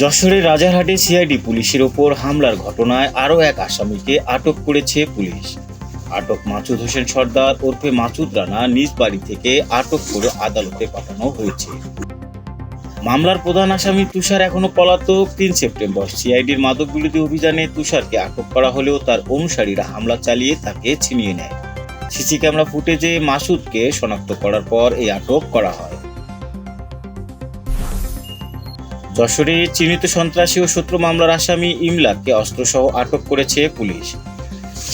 যশোরের রাজারহাটে সিআইডি পুলিশের ওপর হামলার ঘটনায় আরও এক আসামিকে আটক করেছে পুলিশ। আটক মাসুদ হোসেন সর্দার ওরফে মাসুদ রানা নিজ বাড়ি থেকে আটক করে আদালতে পাঠানো হয়েছে। মামলার প্রধান আসামি তুষার এখনও পলাতক। তিন সেপ্টেম্বর সিআইডির মাদক বিরোধী অভিযানে তুষারকে আটক করা হলেও তার অনুসারীরা হামলা চালিয়ে তাকে ছিনিয়ে নেয়। সিসি ক্যামেরা ফুটেজে মাসুদকে শনাক্ত করার পর এই আটক করা হয়। যশোরে চিহ্নিত সন্ত্রাসী ও শত্রু মামলার আসামি ইমলাককে অস্ত্রসহ আটক করেছে পুলিশ।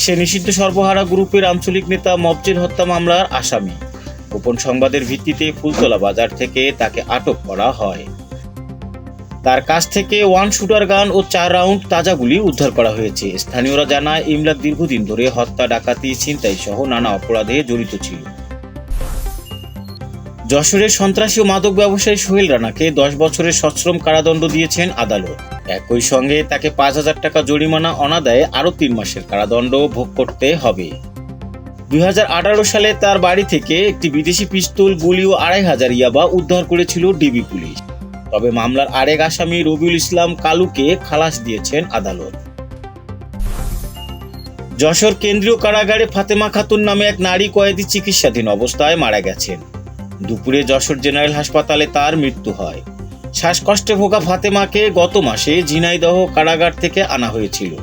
সে নিষিদ্ধ সর্বহারা গ্রুপের আঞ্চলিক নেতা মবজের হত্যা মামলার আসামি। গোপন সংবাদের ভিত্তিতে ফুলতলা বাজার থেকে তাকে আটক করা হয়। তার কাছ থেকে ওয়ান শুটার গান ও চার রাউন্ড তাজা গুলি উদ্ধার করা হয়েছে। স্থানীয়রা জানায় ইমলাক দীর্ঘদিন ধরে হত্যা, ডাকাতি ছিনতাই সহ নানা অপরাধে জড়িত ছিল। যশোরের সন্ত্রাসী ও মাদক ব্যবসায়ী সোহেল রানাকে দশ বছরের সশ্রম কারাদণ্ড দিয়েছেন আদালত। একই সঙ্গে তাকে পাঁচ হাজার টাকা জরিমানা অনাদায়ে আরও তিন মাসের কারাদণ্ড ভোগ করতে হবে। দুই হাজার আঠারো সালে তার বাড়ি থেকে একটি বিদেশি পিস্তল, গুলি ও আড়াই হাজার ইয়াবা উদ্ধার করেছিল ডিবি পুলিশ। তবে মামলার আরেক আসামি রবিউল ইসলাম কালুকে খালাস দিয়েছেন আদালত। যশোর কেন্দ্রীয় কারাগারে ফাতেমা খাতুন নামে এক নারী কয়েদি চিকিৎসাধীন অবস্থায় মারা গেছেন। দুপুরে যশোর জেনারেল হাসপাতালে তার মৃত্যু হয়। শ্বাসকষ্টে ভোগা ফাতেমাকে গত মাসে ঝিনাইদহ কারাগার থেকে আনা হয়েছিল।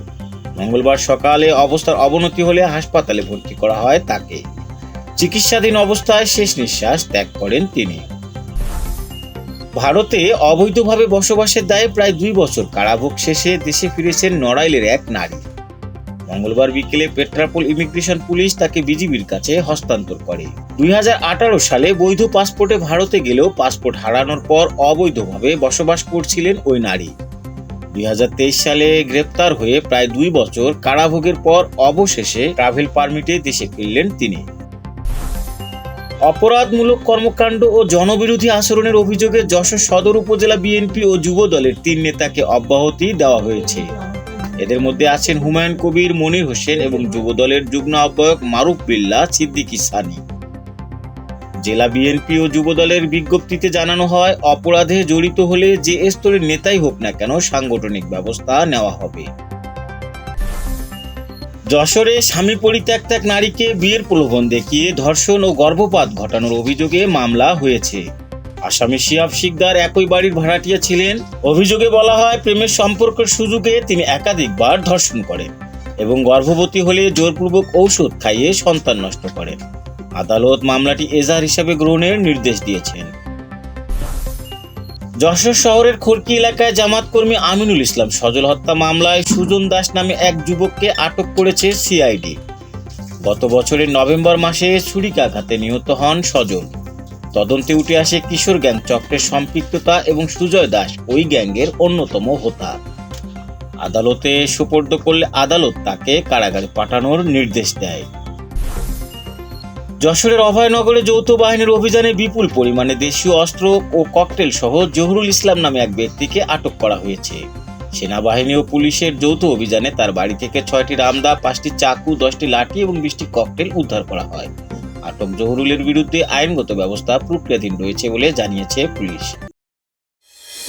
মঙ্গলবার সকালে অবস্থার অবনতি হলে হাসপাতালে ভর্তি করা হয় তাকে। চিকিৎসাধীন অবস্থায় শেষ নিঃশ্বাস ত্যাগ করেন তিনি। ভারতে অবৈধভাবে বসবাসের দায়ে প্রায় দুই বছর কারাভোগ শেষে দেশে ফিরেছেন নড়াইলের এক নারী। মঙ্গলবার বিকেলে পেট্রাপোল ইমিগ্রেশন পুলিশ তাকে বিজিবির কাছে হস্তান্তর করে। দুই হাজার আঠারো সালে বৈধ পাসপোর্টে ভারতে গেলেও পাসপোর্ট হারানোর পর অবৈধভাবে বসবাস করছিলেন ওই নারী। দুই হাজার তেইশ সালে গ্রেপ্তার হয়ে প্রায় দুই বছর কারাভোগের পর অবশেষে ট্রাভেল পারমিটে দেশে ফিরলেন তিনি। অপরাধমূলক কর্মকাণ্ড ও জনবিরোধী আচরণের অভিযোগে যশোর সদর উপজেলা বিএনপি ও যুব দলের তিন নেতাকে অব্যাহতি দেওয়া হয়েছে। এদের মধ্যে আছেন হুমায়ুন কবির, মনির হোসেন এবং যুব দলের যুগ্ম আহ্বায়ক মারুফ বিল্লা, সিদ্দিকি সানি। জেলা বিএনপি ও যুব দলের বিজ্ঞপ্তিতে জানানো হয়, অপরাধে জড়িত হলে যে স্তরের নেতাই হোক না কেন সাংগঠনিক ব্যবস্থা নেওয়া হবে। যশোরে স্বামী পরিত্যক্ত এক নারীকে বিয়ের প্রলোভন দেখিয়ে ধর্ষণ ও গর্ভপাত ঘটানোর অভিযোগে মামলা হয়েছে। আসামি শিয়াব শিকদার একই বাড়ির ভাড়াটিয়া ছিলেন। অভিযোগে বলা হয়, প্রেমের সম্পর্কের সুযোগে তিনি একাধিকবার ধর্ষণ করেন এবং গর্ভবতী হলে জোরপূর্বক ঔষধ খাইয়ে সন্তান নষ্ট করেন। আদালত মামলাটি এজাহার হিসাবে গ্রহণের নির্দেশ দিয়েছেন। যশোর শহরের খড়কি এলাকায় জামাত কর্মী আমিনুল ইসলাম সজল হত্যা মামলায় সুজন দাস নামে এক যুবককে আটক করেছে সিআইডি। গত বছরের নভেম্বর মাসে ছুরিকাঘাতে নিহত হন সজল। তদন্তে উঠে আসে কিশোর গ্যাং চক্রের সম্পৃক্ততা এবং সুজয় দাস ওই গ্যাংয়ের অন্যতম হোতা। আদালতে সুপর্দ করলে আদালত তাকে কারাগারে পাঠানোর নির্দেশ দেয়। যশোরের অভয়নগরে যৌথ বাহিনীর অভিযানে বিপুল পরিমাণে দেশীয় অস্ত্র ও ককটেল সহ জহুরুল ইসলাম নামে এক ব্যক্তিকে আটক করা হয়েছে। সেনাবাহিনী ও পুলিশের যৌথ অভিযানে তার বাড়ি থেকে ছয়টি রামদা, পাঁচটি চাকু, দশটি লাঠি এবং বিশটি ককটেল উদ্ধার করা হয়। আটক জহুরুলের বিরুদ্ধে আইনগত ব্যবস্থা প্রক্রিয়াধীন রয়েছে বলে জানিয়েছে পুলিশ।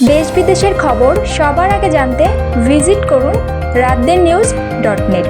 দেশ বিদেশের খবর সবার আগে জানতে ভিজিট করুন রাতদের নিউজ ডট নেট।